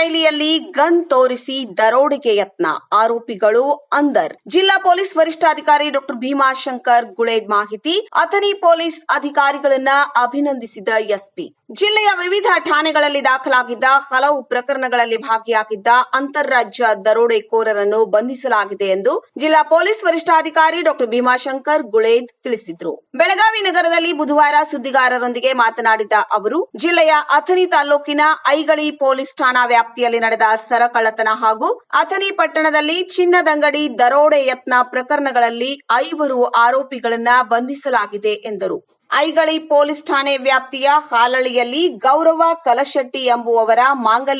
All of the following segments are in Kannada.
ಶೈಲಿಯಲ್ಲಿ ಗನ್ ತೋರಿಸಿ ದರೋಡೆಗೆ ಯತ್ನ. ಆರೋಪಿಗಳು ಅಂದರ್. ಜಿಲ್ಲಾ ಪೊಲೀಸ್ ವರಿಷ್ಠಾಧಿಕಾರಿ ಡಾಕ್ಟರ್ ಭೀಮಾಶಂಕರ್ ಗುಳೇದ್ ಮಾಹಿತಿ. ಅಥಣಿ ಪೊಲೀಸ್ ಅಧಿಕಾರಿಗಳನ್ನ ಅಭಿನಂದಿಸಿದ ಎಸ್ಪಿ. ಜಿಲ್ಲೆಯ ವಿವಿಧ ಠಾಣೆಗಳಲ್ಲಿ ದಾಖಲಾಗಿದ್ದ ಹಲವು ಪ್ರಕರಣಗಳಲ್ಲಿ ಭಾಗಿಯಾಗಿದ್ದ ಅಂತಾರಾಜ್ಯ ದರೋಡೆಕೋರರನ್ನು ಬಂಧಿಸಲಾಗಿದೆ ಎಂದು ಜಿಲ್ಲಾ ಪೊಲೀಸ್ ವರಿಷ್ಠಾಧಿಕಾರಿ ಡಾಕ್ಟರ್ ಭೀಮಾಶಂಕರ್ ಗುಳೇದ್ ತಿಳಿಸಿದ್ರು. ಬೆಳಗಾವಿ ನಗರದಲ್ಲಿ ಬುಧವಾರ ಸುದ್ದಿಗಾರರೊಂದಿಗೆ ಮಾತನಾಡಿದ ಅವರು, ಜಿಲ್ಲೆಯ ಅಥಣಿ ತಾಲೂಕಿನ ಐಗಳಿ ಪೊಲೀಸ್ ಠಾಣಾ ವ್ಯಾಪ್ತಿಯಲ್ಲಿ ನಡೆದ ಸರಕಳ್ಳತನ ಹಾಗೂ ಅಥಣಿ ಪಟ್ಟಣದಲ್ಲಿ ಚಿನ್ನದಂಗಡಿ ದರೋಡೆ ಯತ್ನ ಪ್ರಕರಣಗಳಲ್ಲಿ ಐವರು ಆರೋಪಿಗಳನ್ನ ಬಂಧಿಸಲಾಗಿದೆ ಎಂದರು. ಐಗಳಿ ಪೊಲೀಸ್ ಠಾಣೆ ವ್ಯಾಪ್ತಿಯ ಹಾಲಳಿಯಲ್ಲಿ ಗೌರವ ಕಲಶೆಟ್ಟಿ ಎಂಬುವವರ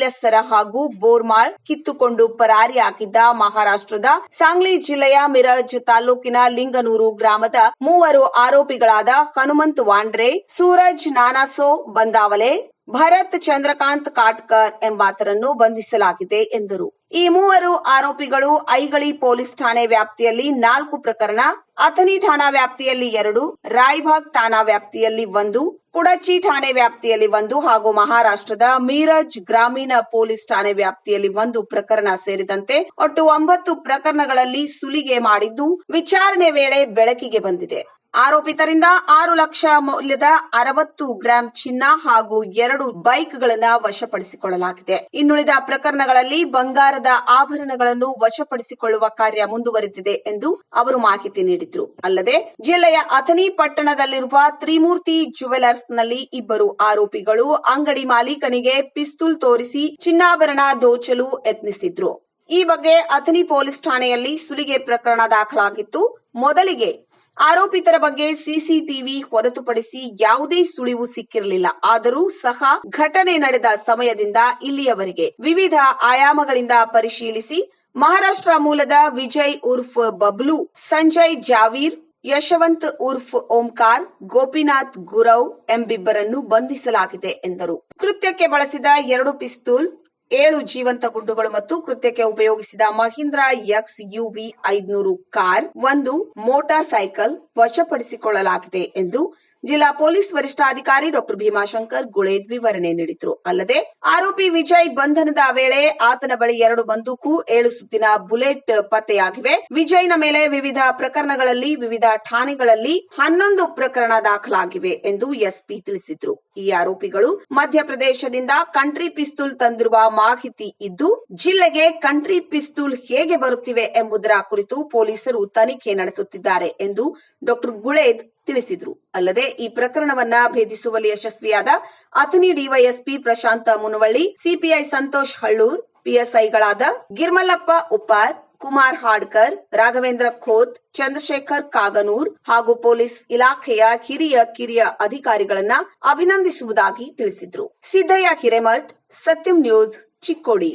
ಸರ ಹಾಗೂ ಬೋರ್ಮಾಳ್ ಕಿತ್ತುಕೊಂಡು ಪರಾರಿ ಹಾಕಿದ್ದ ಮಹಾರಾಷ್ಟ್ರದ ಸಾಂಗ್ಲಿ ಜಿಲ್ಲೆಯ ಮಿರಜ್ ತಾಲೂಕಿನ ಲಿಂಗನೂರು ಗ್ರಾಮದ ಮೂವರು ಆರೋಪಿಗಳಾದ ಹನುಮಂತ್ ವಾಂಡ್ರೆ, ಸೂರಜ್ ನಾನಾಸೋ ಬಂದಾವಲೆ ಭರತ್ ಚಂದ್ರಕಾಂತ್ ಕಾಟ್ಕರ್ ಎಂಬಾತರನ್ನು ಬಂಧಿಸಲಾಗಿದೆ ಎಂದರು. ಈ ಮೂವರು ಆರೋಪಿಗಳು ಐಗಳಿ ಪೊಲೀಸ್ ಠಾಣೆ ವ್ಯಾಪ್ತಿಯಲ್ಲಿ ನಾಲ್ಕು ಪ್ರಕರಣ ಅಥನಿ ಠಾಣಾ ವ್ಯಾಪ್ತಿಯಲ್ಲಿ ಎರಡು ರಾಯ್ಬಾಗ್ ಠಾಣಾ ವ್ಯಾಪ್ತಿಯಲ್ಲಿ ಒಂದು, ಕುಡಚಿ ಠಾಣೆ ವ್ಯಾಪ್ತಿಯಲ್ಲಿ ಒಂದು ಹಾಗೂ ಮಹಾರಾಷ್ಟ್ರದ ಮೀರಜ್ ಗ್ರಾಮೀಣ ಪೊಲೀಸ್ ಠಾಣೆ ವ್ಯಾಪ್ತಿಯಲ್ಲಿ ಒಂದು ಪ್ರಕರಣ ಸೇರಿದಂತೆ ಒಟ್ಟು ಒಂಬತ್ತು ಪ್ರಕರಣಗಳಲ್ಲಿ ಸುಲಿಗೆ ಮಾಡಿದ್ದು ವಿಚಾರಣೆ ವೇಳೆ ಬೆಳಕಿಗೆ ಬಂದಿದೆ. ಆರೋಪಿತರಿಂದ ಆರು ಲಕ್ಷ ಮೌಲ್ಯದ ಅರವತ್ತು ಗ್ರಾಂ ಚಿನ್ನ ಹಾಗೂ ಎರಡು ಬೈಕ್ಗಳನ್ನ ವಶಪಡಿಸಿಕೊಳ್ಳಲಾಗಿದೆ. ಇನ್ನುಳಿದ ಪ್ರಕರಣಗಳಲ್ಲಿ ಬಂಗಾರದ ಆಭರಣಗಳನ್ನು ವಶಪಡಿಸಿಕೊಳ್ಳುವ ಕಾರ್ಯ ಮುಂದುವರೆದಿದೆ ಎಂದು ಅವರು ಮಾಹಿತಿ ನೀಡಿದ್ರು. ಅಲ್ಲದೆ, ಜಿಲ್ಲೆಯ ಅಥಣಿ ಪಟ್ಟಣದಲ್ಲಿರುವ ತ್ರಿಮೂರ್ತಿ ಜುವೆಲರ್ಸ್ನಲ್ಲಿ ಇಬ್ಬರು ಆರೋಪಿಗಳು ಅಂಗಡಿ ಮಾಲೀಕನಿಗೆ ಪಿಸ್ತೂಲ್ ತೋರಿಸಿ ಚಿನ್ನಾಭರಣ ದೋಚಲು ಯತ್ನಿಸಿದ್ರು. ಈ ಬಗ್ಗೆ ಅಥಣಿ ಪೊಲೀಸ್ ಠಾಣೆಯಲ್ಲಿ ಸುಲಿಗೆ ಪ್ರಕರಣ ದಾಖಲಾಗಿತ್ತು ಮೊದಲಿಗೆ ಆರೋಪಿತರ ಬಗ್ಗೆ ಸಿಸಿಟಿವಿ ಹೊರತುಪಡಿಸಿ ಯಾವುದೇ ಸುಳಿವು ಸಿಕ್ಕಿರಲಿಲ್ಲ. ಆದರೂ ಸಹ ಘಟನೆ ನಡೆದ ಸಮಯದಿಂದ ಇಲ್ಲಿಯವರೆಗೆ ವಿವಿಧ ಆಯಾಮಗಳಿಂದ ಪರಿಶೀಲಿಸಿ ಮಹಾರಾಷ್ಟ್ರ ಮೂಲದ ವಿಜಯ್ ಉರ್ಫ್ ಬಬ್ಲು, ಸಂಜಯ್ ಜಾವೀರ್, ಯಶವಂತ್ ಉರ್ಫ್ ಓಂಕಾರ್, ಗೋಪಿನಾಥ್ ಗುರವ್ ಎಂಬಿಬ್ಬರನ್ನು ಬಂಧಿಸಲಾಗಿದೆ ಎಂದರು. ಕೃತ್ಯಕ್ಕೆ ಬಳಸಿದ ಎರಡು ಪಿಸ್ತೂಲ್ ಏಳು ಜೀವಂತ ಗುಂಡುಗಳು ಮತ್ತು ಕೃತ್ಯಕ್ಕೆ ಉಪಯೋಗಿಸಿದ ಮಹೀಂದ್ರ ಎಕ್ಸ್ ಯುವಿ ಐದ್ನೂರು ಕಾರ್ ಒಂದು ಮೋಟಾರ್ ಸೈಕಲ್ ವಶಪಡಿಸಿಕೊಳ್ಳಲಾಗಿದೆ ಎಂದು ಜಿಲ್ಲಾ ಪೊಲೀಸ್ ವರಿಷ್ಠಾಧಿಕಾರಿ ಡಾಕ್ಟರ್ ಭೀಮಾಶಂಕರ್ ಗುಳೇದ್ ವಿವರಣೆ ನೀಡಿದರು. ಅಲ್ಲದೆ ಆರೋಪಿ ವಿಜಯ್ ಬಂಧನದ ವೇಳೆ ಆತನ ಬಳಿ ಎರಡು ಬಂದೂಕು, ಏಳು ಸುತ್ತಿನ ಬುಲೆಟ್ ಪತ್ತೆಯಾಗಿವೆ. ವಿಜಯ್ನ ಮೇಲೆ ವಿವಿಧ ಪ್ರಕರಣಗಳಲ್ಲಿ, ವಿವಿಧ ಠಾಣೆಗಳಲ್ಲಿ ಹನ್ನೊಂದು ಪ್ರಕರಣ ದಾಖಲಾಗಿವೆ ಎಂದು ಎಸ್ಪಿ ತಿಳಿಸಿದ್ರು. ಈ ಆರೋಪಿಗಳು ಮಧ್ಯಪ್ರದೇಶದಿಂದ ಕಂಟ್ರಿ ಪಿಸ್ತೂಲ್ ತಂದಿರುವ ಮಾಹಿತಿ ಇದ್ದು, ಜಿಲ್ಲೆಗೆ ಕಂಟ್ರಿ ಪಿಸ್ತೂಲ್ ಹೇಗೆ ಬರುತ್ತಿವೆ ಎಂಬುದರ ಕುರಿತು ಪೊಲೀಸರು ತನಿಖೆ ನಡೆಸುತ್ತಿದ್ದಾರೆ ಎಂದು ಡಾಕ್ಟರ್ ಗುಳೇದ್ ತಿಳಿಸಿದ್ರು. ಅಲ್ಲದೆ, ಈ ಪ್ರಕರಣವನ್ನ ಭೇದಿಸುವಲ್ಲಿ ಯಶಸ್ವಿಯಾದ ಅಥಣಿ ಡಿವೈಎಸ್ಪಿ ಪ್ರಶಾಂತ ಮುನವಳ್ಳಿ, ಸಿಪಿಐ ಸಂತೋಷ್ ಹಳ್ಳೂರ್, ಪಿಎಸ್ಐಗಳಾದ ಗಿರ್ಮಲ್ಲಪ್ಪ ಉಪ್ಪಾರ್ ಕುಮಾರ್ ಹಾಡ್ಕರ್, ರಾಘವೇಂದ್ರ ಖೋತ್, ಚಂದ್ರಶೇಖರ್ ಕಾಗನೂರ್ ಹಾಗೂ ಪೊಲೀಸ್ ಇಲಾಖೆಯ ಹಿರಿಯ ಕಿರಿಯ ಅಧಿಕಾರಿಗಳನ್ನ ಅಭಿನಂದಿಸುವುದಾಗಿ ತಿಳಿಸಿದ್ರು. ಸಿದ್ದಯ್ಯ ಹಿರೇಮಠ್, ಸತ್ಯಂ ನ್ಯೂಸ್, ಚಿಕ್ಕೋಡಿ.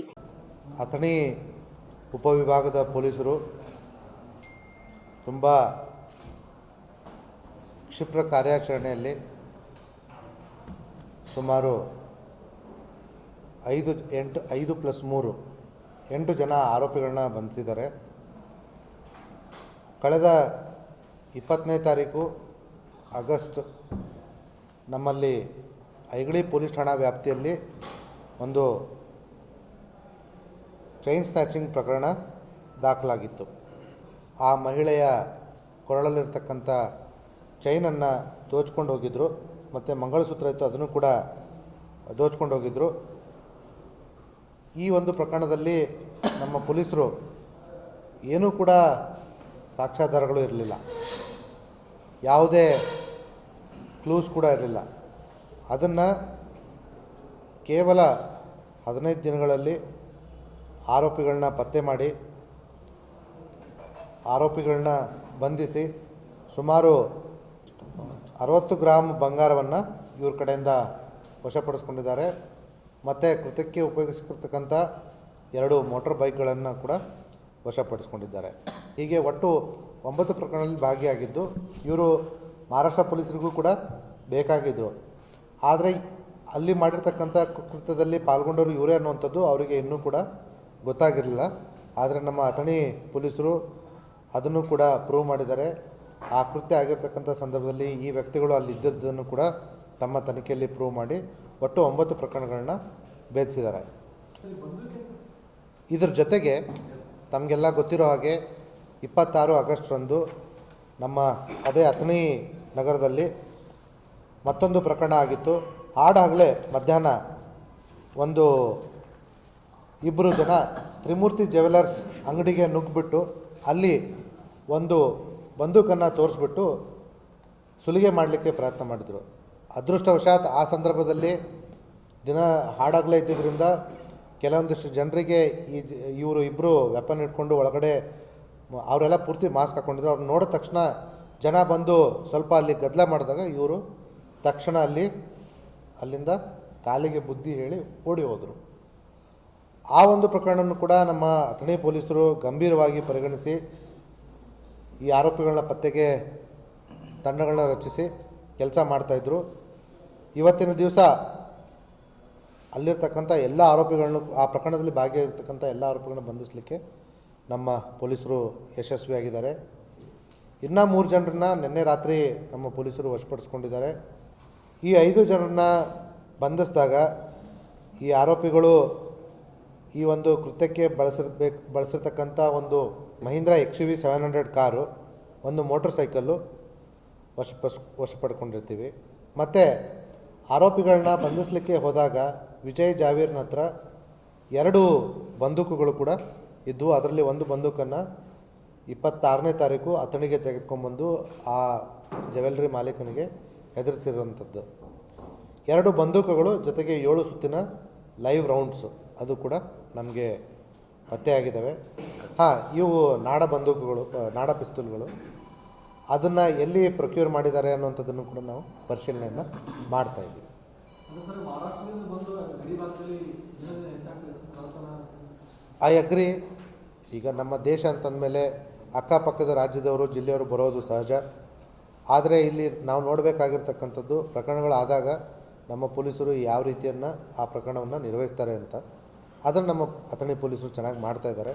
ಅಥಣಿ ಉಪವಿಭಾಗದ ಪೊಲೀಸರು ತುಂಬ ಕ್ಷಿಪ್ರ ಕಾರ್ಯಾಚರಣೆಯಲ್ಲಿ ಸುಮಾರು ಐದು ಎಂಟು, ಐದು ಪ್ಲಸ್ ಮೂರು ಎಂಟು ಜನ ಆರೋಪಿಗಳನ್ನ ಬಂಧಿಸಿದ್ದಾರೆ. ಕಳೆದ ಇಪ್ಪತ್ತನೇ ತಾರೀಕು ಆಗಸ್ಟ್ ನಮ್ಮಲ್ಲಿ ಐಗಳಿ ಪೊಲೀಸ್ ಠಾಣಾ ವ್ಯಾಪ್ತಿಯಲ್ಲಿ ಒಂದು ಚೈನ್ ಸ್ನ್ಯಾಚಿಂಗ್ ಪ್ರಕರಣ ದಾಖಲಾಗಿತ್ತು. ಆ ಮಹಿಳೆಯ ಕೊರಳಲ್ಲಿರ್ತಕ್ಕಂಥ ಚೈನನ್ನು ದೋಚ್ಕೊಂಡು ಹೋಗಿದ್ದರು ಮತ್ತು ಮಂಗಳಸೂತ್ರ ಇತ್ತು, ಅದನ್ನು ಕೂಡ ದೋಚ್ಕೊಂಡು ಹೋಗಿದ್ದರು ಈ ಒಂದು ಪ್ರಕರಣದಲ್ಲಿ ನಮ್ಮ ಪೊಲೀಸರು ಏನೂ ಕೂಡ ಸಾಕ್ಷ್ಯಾಧಾರಗಳು ಇರಲಿಲ್ಲ. ಯಾವುದೇ ಕ್ಲೂಸ್ ಕೂಡ ಇರಲಿಲ್ಲ. ಅದನ್ನು ಕೇವಲ ಹದಿನೈದು ದಿನಗಳಲ್ಲಿ ಆರೋಪಿಗಳನ್ನ ಪತ್ತೆ ಮಾಡಿ, ಆರೋಪಿಗಳನ್ನ ಬಂಧಿಸಿ, ಸುಮಾರು ಅರವತ್ತು ಗ್ರಾಮ್ ಬಂಗಾರವನ್ನು ಇವ್ರ ಕಡೆಯಿಂದ ವಶಪಡಿಸ್ಕೊಂಡಿದ್ದಾರೆ. ಮತ್ತು ಕೃತ್ಯಕ್ಕೆ ಉಪಯೋಗಿಸಿರ್ತಕ್ಕಂಥ ಎರಡು ಮೋಟಾರ್ ಬೈಕ್ಗಳನ್ನು ಕೂಡ ವಶಪಡಿಸ್ಕೊಂಡಿದ್ದಾರೆ. ಹೀಗೆ ಒಟ್ಟು ಒಂಬತ್ತು ಪ್ರಕರಣದಲ್ಲಿ ಭಾಗಿಯಾಗಿದ್ದು, ಇವರು ಮಹಾರಾಷ್ಟ್ರ ಪೊಲೀಸರಿಗೂ ಕೂಡ ಬೇಕಾಗಿದ್ದರು ಆದರೆ ಅಲ್ಲಿ ಮಾಡಿರ್ತಕ್ಕಂಥ ಕೃತ್ಯದಲ್ಲಿ ಪಾಲ್ಗೊಂಡವರು ಇವರೇ ಅನ್ನುವಂಥದ್ದು ಅವರಿಗೆ ಇನ್ನೂ ಕೂಡ ಗೊತ್ತಾಗಿರಲಿಲ್ಲ. ಆದರೆ ನಮ್ಮ ಅಥಣಿ ಪೊಲೀಸರು ಅದನ್ನು ಕೂಡ ಪ್ರೂವ್ ಮಾಡಿದ್ದಾರೆ. ಆ ಕೃತ್ಯ ಆಗಿರ್ತಕ್ಕಂಥ ಸಂದರ್ಭದಲ್ಲಿ ಈ ವ್ಯಕ್ತಿಗಳು ಅಲ್ಲಿ ಇದ್ದಿದ್ದನ್ನು ಕೂಡ ತಮ್ಮ ತನಿಖೆಯಲ್ಲಿ ಪ್ರೂವ್ ಮಾಡಿ ಒಟ್ಟು ಒಂಬತ್ತು ಪ್ರಕರಣಗಳನ್ನ ಭೇದಿಸಿದ್ದಾರೆ. ಇದ್ರ ಜೊತೆಗೆ ತಮಗೆಲ್ಲ ಗೊತ್ತಿರೋ ಹಾಗೆ ಇಪ್ಪತ್ತಾರು ಆಗಸ್ಟ್ರಂದು ನಮ್ಮ ಅದೇ ಅಥಣಿ ನಗರದಲ್ಲಿ ಮತ್ತೊಂದು ಪ್ರಕರಣ ಆಗಿತ್ತು. ಆಡಾಗಲೇ ಮಧ್ಯಾಹ್ನ ಒಂದು ಇಬ್ಬರು ಜನ ತ್ರಿಮೂರ್ತಿ ಜ್ಯುವೆಲರ್ಸ್ ಅಂಗಡಿಗೆ ನುಗ್ಗಿಬಿಟ್ಟು ಅಲ್ಲಿ ಒಂದು ಬಂದೂಕನ್ನು ತೋರಿಸ್ಬಿಟ್ಟು ಸುಲಿಗೆ ಮಾಡಲಿಕ್ಕೆ ಪ್ರಯತ್ನ ಮಾಡಿದರು. ಅದೃಷ್ಟವಶಾತ್ ಆ ಸಂದರ್ಭದಲ್ಲಿ ದಿನ ಹಾಡಾಗಲೇ ಇದ್ದಿದ್ದರಿಂದ ಕೆಲವೊಂದಿಷ್ಟು ಜನರಿಗೆ ಈ ಇವರು ಇಬ್ಬರು ವೆಪನ್ ಇಟ್ಕೊಂಡು ಒಳಗಡೆ ಅವರೆಲ್ಲ ಪೂರ್ತಿ ಮಾಸ್ಕ್ ಹಾಕ್ಕೊಂಡಿದ್ರು ಅವ್ರು ನೋಡಿದ ತಕ್ಷಣ ಜನ ಬಂದು ಸ್ವಲ್ಪ ಅಲ್ಲಿ ಗದ್ದಲ ಮಾಡಿದಾಗ ಇವರು ತಕ್ಷಣ ಅಲ್ಲಿ, ಅಲ್ಲಿಂದ ಕಾಲಿಗೆ ಬುದ್ಧಿ ಹೇಳಿ ಓಡಿ ಹೋದರು. ಆ ಒಂದು ಪ್ರಕರಣವನ್ನು ಕೂಡ ನಮ್ಮ ಅಥಣಿ ಪೊಲೀಸರು ಗಂಭೀರವಾಗಿ ಪರಿಗಣಿಸಿ, ಈ ಆರೋಪಿಗಳನ್ನ ಪತ್ತೆಗೆ ತಂಡಗಳನ್ನ ರಚಿಸಿ ಕೆಲಸ ಮಾಡ್ತಾಯಿದ್ರು ಇವತ್ತಿನ ದಿವಸ ಅಲ್ಲಿರ್ತಕ್ಕಂಥ ಎಲ್ಲ ಆರೋಪಿಗಳನ್ನು ಆ ಪ್ರಕರಣದಲ್ಲಿ ಭಾಗಿಯಾಗಿರ್ತಕ್ಕಂಥ ಎಲ್ಲ ಆರೋಪಿಗಳನ್ನು ಬಂಧಿಸಲಿಕ್ಕೆ ನಮ್ಮ ಪೊಲೀಸರು ಯಶಸ್ವಿಯಾಗಿದ್ದಾರೆ. ಇನ್ನೂ ಮೂರು ಜನರನ್ನ ನಿನ್ನೆ ರಾತ್ರಿ ನಮ್ಮ ಪೊಲೀಸರು ವಶಪಡಿಸ್ಕೊಂಡಿದ್ದಾರೆ. ಈ ಐದು ಜನರನ್ನ ಬಂಧಿಸಿದಾಗ ಈ ಆರೋಪಿಗಳು ಈ ಒಂದು ಕೃತ್ಯಕ್ಕೆ ಬಳಸಿರ್ಬೇಕು, ಬಳಸಿರ್ತಕ್ಕಂಥ ಒಂದು Mahindra X U V seven hundred car, ಒಂದು ಮೋಟ್ರ್ ಸೈಕಲ್ಲು ವಶ ವಶಪಡ್ಕೊಂಡಿರ್ತೀವಿ. ಮತ್ತು ಆರೋಪಿಗಳನ್ನ ಬಂಧಿಸಲಿಕ್ಕೆ ಹೋದಾಗ ವಿಜಯ್ ಜಾವೀರ್ನ ಹತ್ರ ಎರಡು ಬಂದೂಕುಗಳು ಕೂಡ ಇದ್ದವು ಅದರಲ್ಲಿ ಒಂದು ಬಂದೂಕನ್ನು ಇಪ್ಪತ್ತಾರನೇ ತಾರೀಕು ಅತಣಿಗೆ ತೆಗೆದುಕೊಂಡ್ಬಂದು ಆ ಜ್ಯುವೆಲ್ರಿ ಮಾಲೀಕನಿಗೆ ಹೆದರಿಸಿರುವಂಥದ್ದು. ಎರಡು ಬಂದೂಕುಗಳು ಜೊತೆಗೆ ಏಳು ಸುತ್ತಿನ ಲೈವ್ ರೌಂಡ್ಸು ಅದು ಕೂಡ ನಮಗೆ ಪತ್ತೆಯಾಗಿದ್ದಾವೆ. ಹಾಂ, ಇವು ನಾಡ ಬಂದೂಕುಗಳು, ನಾಡ ಪಿಸ್ತೂಲ್ಗಳು. ಅದನ್ನು ಎಲ್ಲಿ ಪ್ರೊಕ್ಯೂರ್ ಮಾಡಿದ್ದಾರೆ ಅನ್ನುವಂಥದ್ದನ್ನು ಕೂಡ ನಾವು ಪರಿಶೀಲನೆಯನ್ನು ಮಾಡ್ತಾ ಇದ್ದೀವಿ. I agree. ಈಗ ನಮ್ಮ ದೇಶ ಅಂತಂದಮೇಲೆ ಅಕ್ಕಪಕ್ಕದ ರಾಜ್ಯದವರು ಜಿಲ್ಲೆಯವರು ಬರೋದು ಸಹಜ. ಆದರೆ ಇಲ್ಲಿ ನಾವು ನೋಡಬೇಕಾಗಿರ್ತಕ್ಕಂಥದ್ದು ಪ್ರಕರಣಗಳಾದಾಗ ನಮ್ಮ ಪೊಲೀಸರು ಯಾವ ರೀತಿಯನ್ನು ಆ ಪ್ರಕರಣವನ್ನು ನಿರ್ವಹಿಸ್ತಾರೆ ಅಂತ. ಅದನ್ನು ನಮ್ಮ ಅಥಣಿ ಪೊಲೀಸರು ಚೆನ್ನಾಗಿ ಮಾಡ್ತಾ ಇದ್ದಾರೆ.